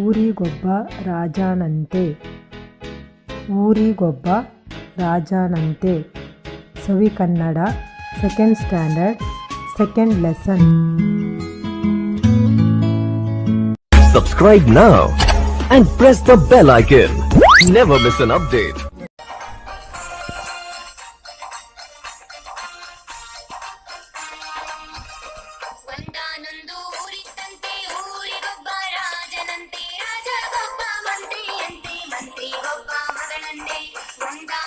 ಊರಿಗೊಬ್ಬ ರಾಜಾನಂತೆ ಊರಿಗೊಬ್ಬ ರಾಜಾನಂತೆ Savi Kannada second standard second lesson subscribe now and press the bell icon. Never miss an update. 감사합니다.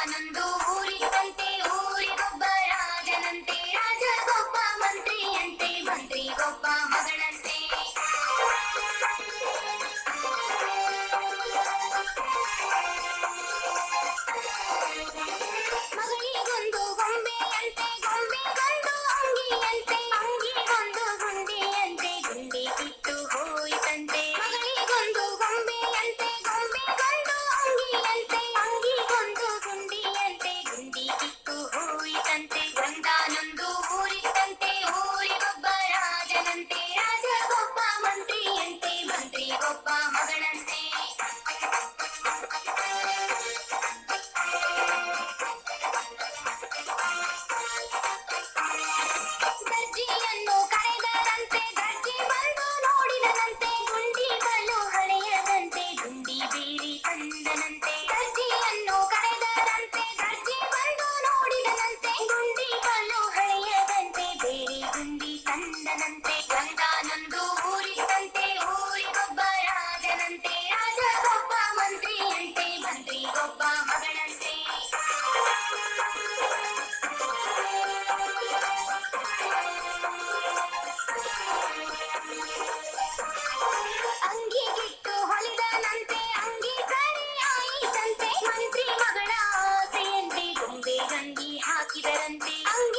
Bye. Oh,